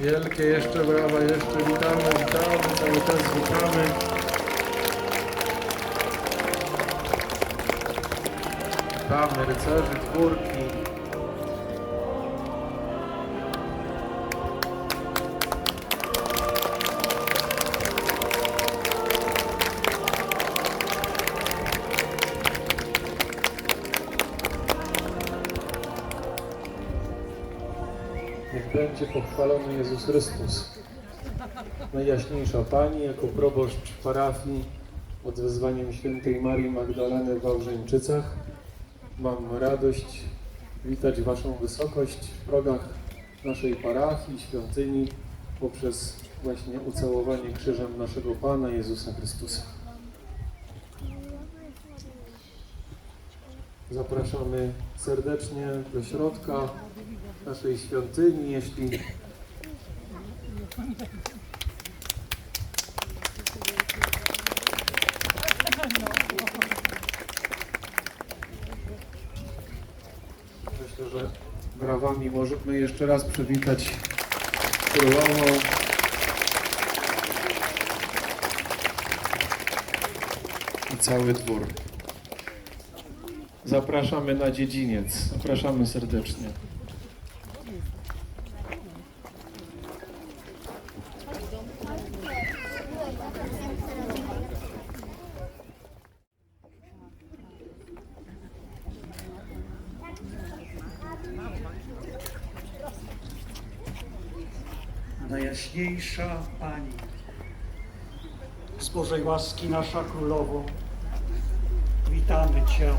Wielkie jeszcze brawa, jeszcze witamy, witamy, cały czas witamy. Witamy rycerzy czwórki. Niech będzie pochwalony Jezus Chrystus. Najjaśniejsza Pani, jako proboszcz parafii pod wezwaniem świętej Marii Magdaleny w Wałbrzyńczycach, mam radość witać Waszą wysokość w progach naszej parafii, świątyni, poprzez właśnie ucałowanie krzyżem naszego Pana Jezusa Chrystusa. Zapraszamy serdecznie do środka naszej świątyni, jeśli myślę, że brawami możemy jeszcze raz przywitać królową. I cały dwór. Zapraszamy na dziedziniec. Zapraszamy serdecznie. Najjaśniejsza Pani, z Bożej łaski nasza Królowo, witamy Cię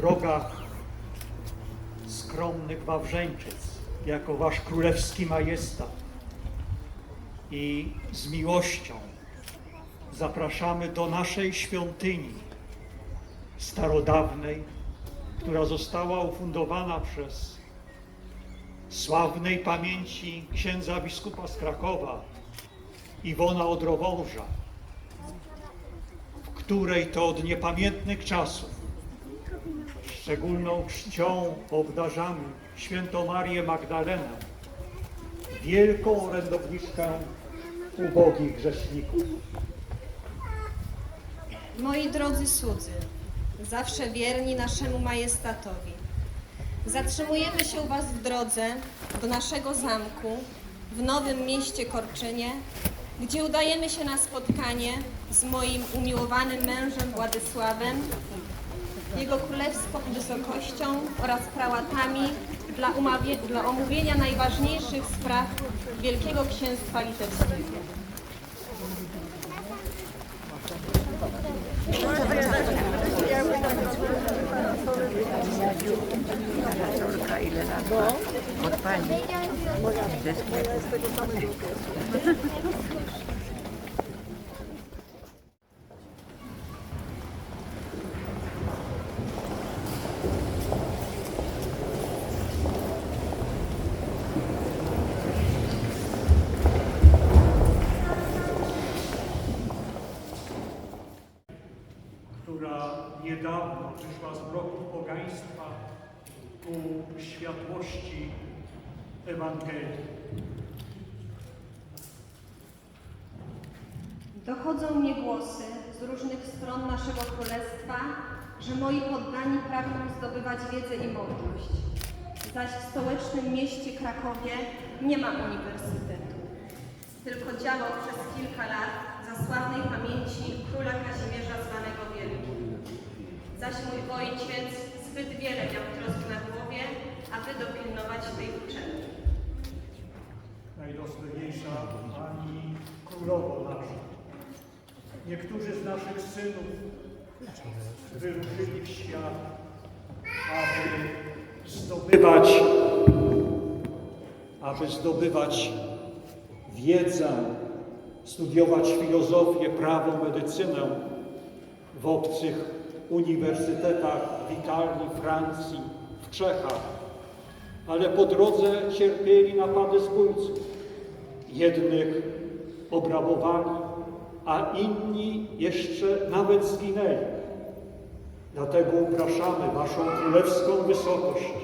progach skromnych Wawrzeńczyc, jako Wasz królewski majestat. I z miłością zapraszamy do naszej świątyni starodawnej, która została ufundowana przez sławnej pamięci księdza biskupa z Krakowa, Iwona Odrowąża, w której to od niepamiętnych czasów szczególną czcią obdarzamy świętą Marię Magdalenę, wielką orędowniczkę ubogich grzeszników. Moi drodzy słudzy, zawsze wierni naszemu majestatowi, zatrzymujemy się u Was w drodze do naszego zamku w Nowym Mieście Korczynie, gdzie udajemy się na spotkanie z moim umiłowanym mężem Władysławem, jego królewską wysokością oraz prałatami dla, dla omówienia najważniejszych spraw Wielkiego Księstwa Litewskiego. Córka ile lat? Od pani. Światłości Ewangelii. Dochodzą mnie głosy z różnych stron naszego królestwa, że moi poddani pragną zdobywać wiedzę i mądrość. Zaś w stołecznym mieście Krakowie nie ma uniwersytetu. Tylko działał przez kilka lat za sławnej pamięci króla Kazimierza zwanego Wielkim. Zaś mój ojciec zbyt wiele miał trosk na głowie, aby dopilnować tej uczelni. Najdostojniejsza Pani Królowo nasza. Niektórzy z naszych synów wyruszyli w świat, aby zdobywać, aby zdobywać wiedzę, studiować filozofię, prawo, medycynę w obcych uniwersytetach w Italii, Francji, w Czechach. Ale po drodze cierpieli napady zbójców. Jednych obrabowali, a inni jeszcze nawet zginęli. Dlatego upraszamy Waszą Królewską Wysokość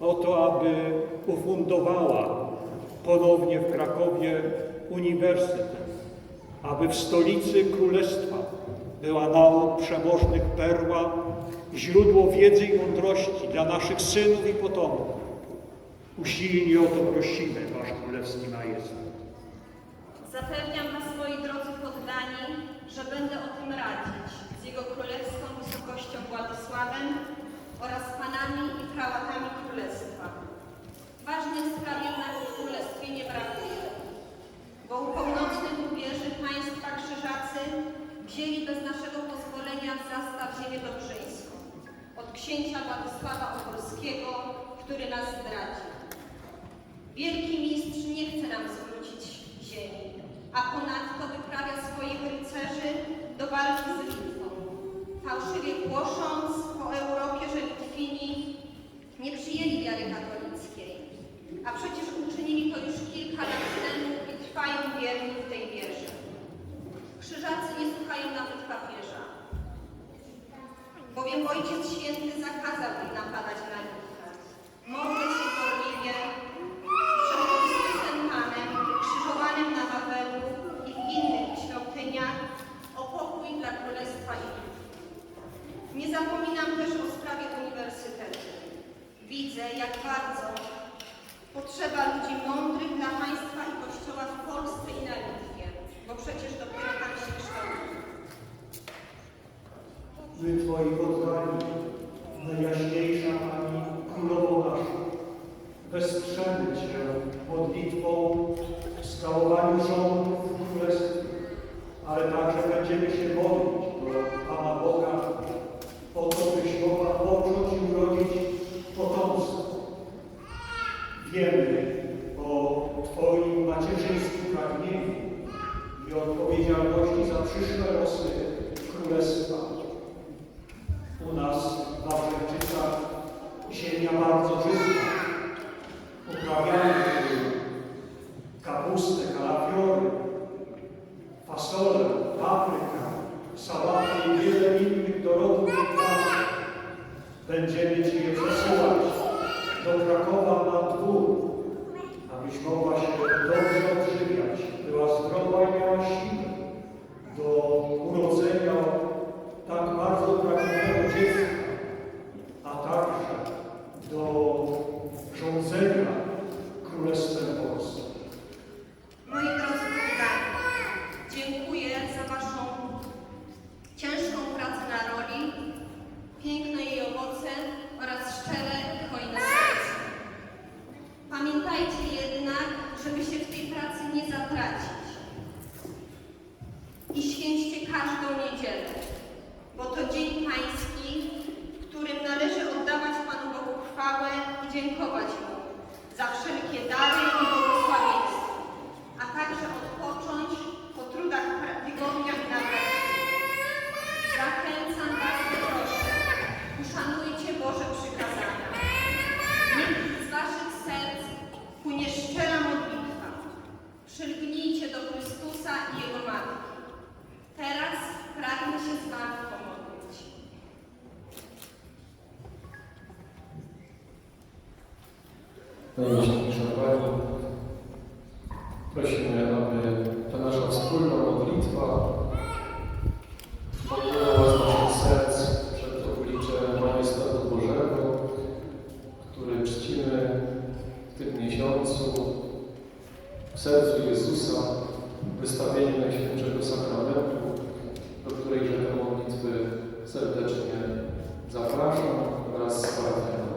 o to, aby ufundowała ponownie w Krakowie uniwersytet, aby w stolicy Królestwa była nauk przemożnych perła, źródło wiedzy i mądrości dla naszych synów i potomków. Usilnie o to prosimy, Wasz Królewski Majestat. Zapewniam Was, moi drodzy poddani, że będę o tym radzić z Jego Królewską Wysokością Władysławem oraz panami i prałatami Królestwa. Ważnych spraw jednak w Królestwie nie brakuje, bo u północnych rubieży państwa krzyżacy wzięli bez naszego pozwolenia zastaw ziemię dobrzyńską od księcia Władysława Opolskiego, nie przyjęli wiary katolickiej, a przecież uczynili to już kilka lat temu i trwają wierni w tej wierze. Krzyżacy nie słuchają nawet papieża, bowiem Ojciec Święty im napadać na Litwę. Modlę się gorliwie przed Chrystusem Panem, krzyżowanym na Wawelu i w innych świątyniach o pokój dla Królestwa i Litwy. Nie zapominam też o sprawie uniwersytetu. Widzę, jak bardzo potrzeba ludzi mądrych dla państwa i Kościoła w Polsce i na Litwie, bo przecież dopiero tam się kształtują. My Poddani, najjaśniejsza Pani Królowo nasza, wesprzemy Cię modlitwą w skałowaniu rządów w Królestwie, ale także będziemy się modlić do Pana Boga o to, byś mogła począć i urodzić potomstwo. Wiemy o Twoim macierzyńskim pragnieniu i odpowiedzialności za przyszłe losy Królestwa. U nas w Wawrzyńczycach ziemia bardzo czysta. Uprawiamy tu kapustę, kalafiory, fasolę, paprykę, sałatę i wiele innych dorodnych upraw. Będziemy Ci je przesyłać do Krakowa na dwór, abyś mogła się dobrze odżywiać, była zdrowa i miała siłę do urodzenia tak bardzo pragnionego dziecka, a także do rządzenia Królestwem Polskim. Moi drodzy poddani, dziękuję za Waszą ciężką pracę na roli, piękne jej owoce oraz szczere i hojne serce. Pamiętajcie jednak, żeby się w tej pracy nie zatracić i święćcie każdą niedzielę, bo to dzień Pański, w którym należy oddawać Panu Bogu chwałę i dziękować Mu za wszelkie dary i Najjaśniejsza Pani, prosimy, aby ta nasza wspólna modlitwa popłynęła z naszych serc przed oblicze Majestatu Bożego, który czcimy w tym miesiącu w sercu Jezusa, wystawienie Najświętszego Sakramentu, do którejże te modlitwy serdecznie zapraszam wraz z parafianem.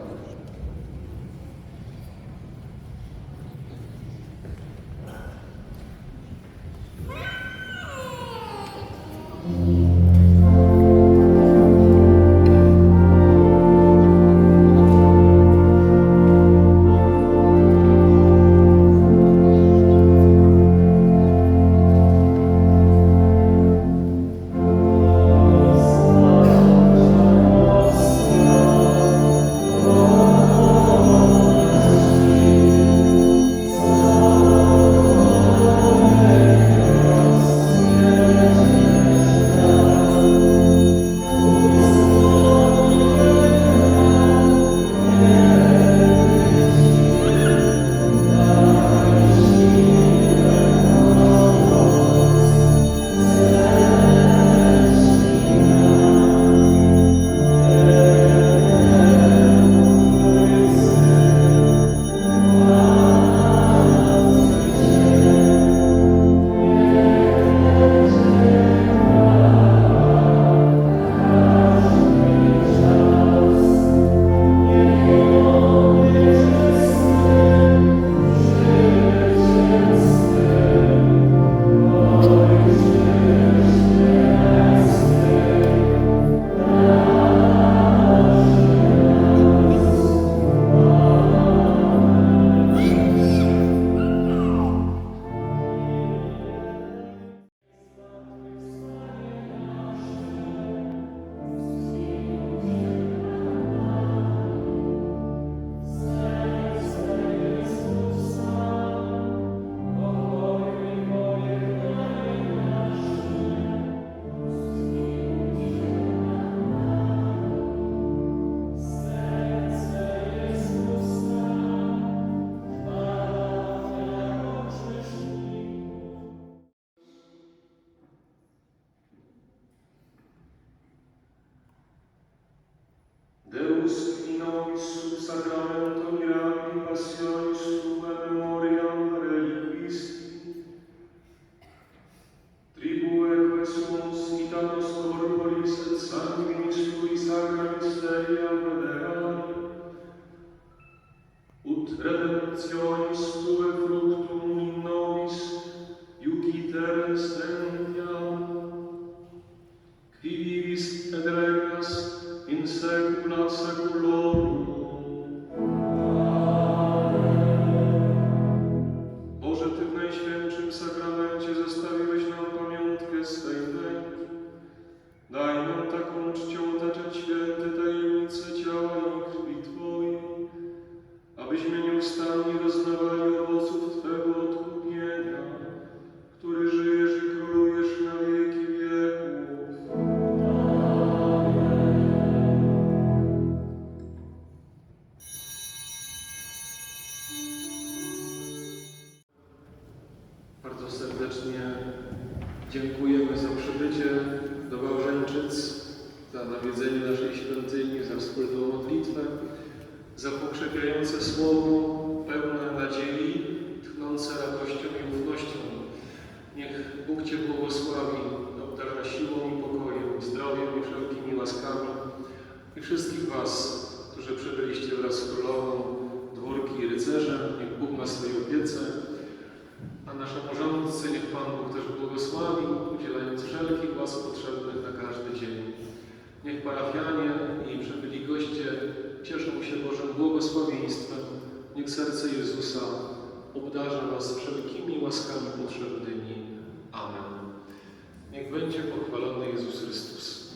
e não me subsagramentum grave de paixões so, not so, Lord. Za pokrzepiające słowo pełne nadziei, tchnące radością i ufnością. Niech Bóg Cię błogosławi, obdarza siłą i pokojem, zdrowiem i wszelkimi łaskami i wszystkich Was, którzy przybyliście wraz z Królową, dwórki i rycerze, niech Bóg ma swojej opiece, a naszemu rządcy niech Pan Bóg też błogosławi, udzielając wszelkich łask potrzebnych na każdy dzień. Niech parafianie i przybyli goście cieszą się Bożym błogosławieństwem. Niech serce Jezusa obdarza Was wszelkimi łaskami potrzebnymi. Amen. Niech będzie pochwalony Jezus Chrystus.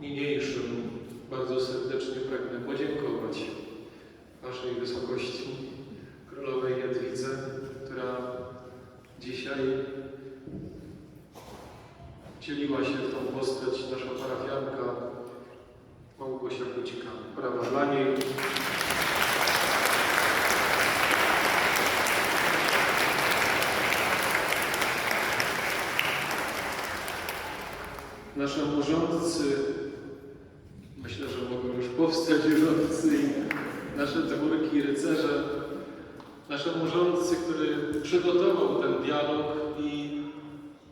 Niniejszym bardzo serdecznie pragnę podziękować Waszej Wysokości, Królowej Jadwidze, która dzisiaj wcieliła się w tą postać nasza parafianka. Brawa dla niej. Naszemu rządcy, myślę, że mogą już powstać rządcy i nasze dwórki rycerze, naszemu rządcy, który przygotował ten dialog i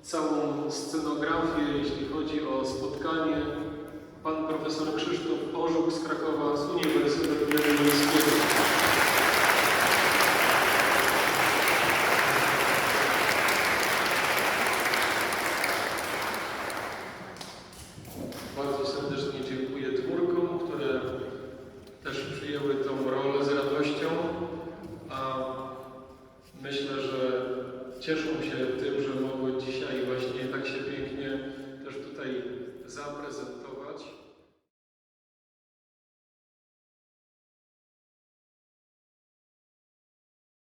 całą scenografię, jeśli chodzi o spotkanie, pan profesor Krzysztof Orzuk z Krakowa z Uniwersytetu Jagiellońskiego.